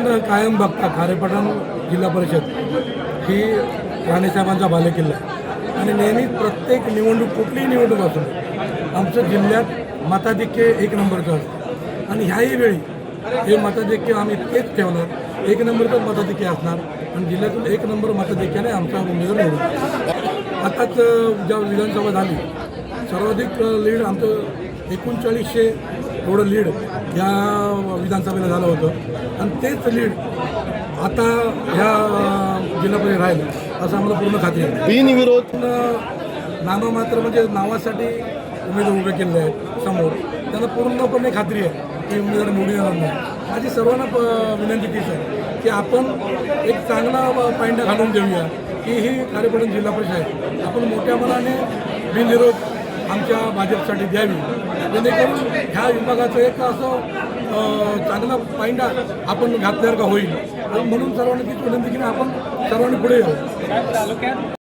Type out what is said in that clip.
आपण कायम बघता खारेपाटण जिल्हा परिषद ही राणेसाहेबांचा बालेकिल्ला आहे. आणि नेहमी प्रत्येक निवडणूक कुठलीही निवडणूक असून आमचं जिल्ह्यात मताधिक्य एक नंबरचं असतं. आणि ह्याही वेळी हे मताधिक्य आम्ही तेच ठेवणार. एक नंबरचं मताधिक्य असणार आणि जिल्ह्यातून एक नंबर मताधिक्याने आमचा उमेदवार निवडून आताच ज्या विधानसभा झाली सर्वाधिक लीड आमचं एकोणचाळीसशे एवढं लीड या विधानसभेला झालं होतं. आणि तेच लीड आता ह्या जिल्हा परिषद राहील असं आम्हाला पूर्ण खात्री आहे. बिनविरोध? पण नाममात्र म्हणजे नावासाठी उमेदवार उभे केलेले आहेत समोर. त्यांना पूर्णपणे खात्री आहे की उमेदवार निवडून येणार नाही. माझी सर्वांना प- विनंती तीच आहे की आपण एक चांगला पायंडा घालून देऊया की ही कार्यपठण जिल्हा परिषद आहे. आपण मोठ्या मनाने बिनविरोध आमच्या भाजपसाठी द्यावी. जेणेकरून ह्या विभागाचं एक असं चांगला पायंडा आपण घातल्यासारखा होईल. म्हणून सर्वांनी तीच विनंती की आपण सर्वांनी पुढे येऊ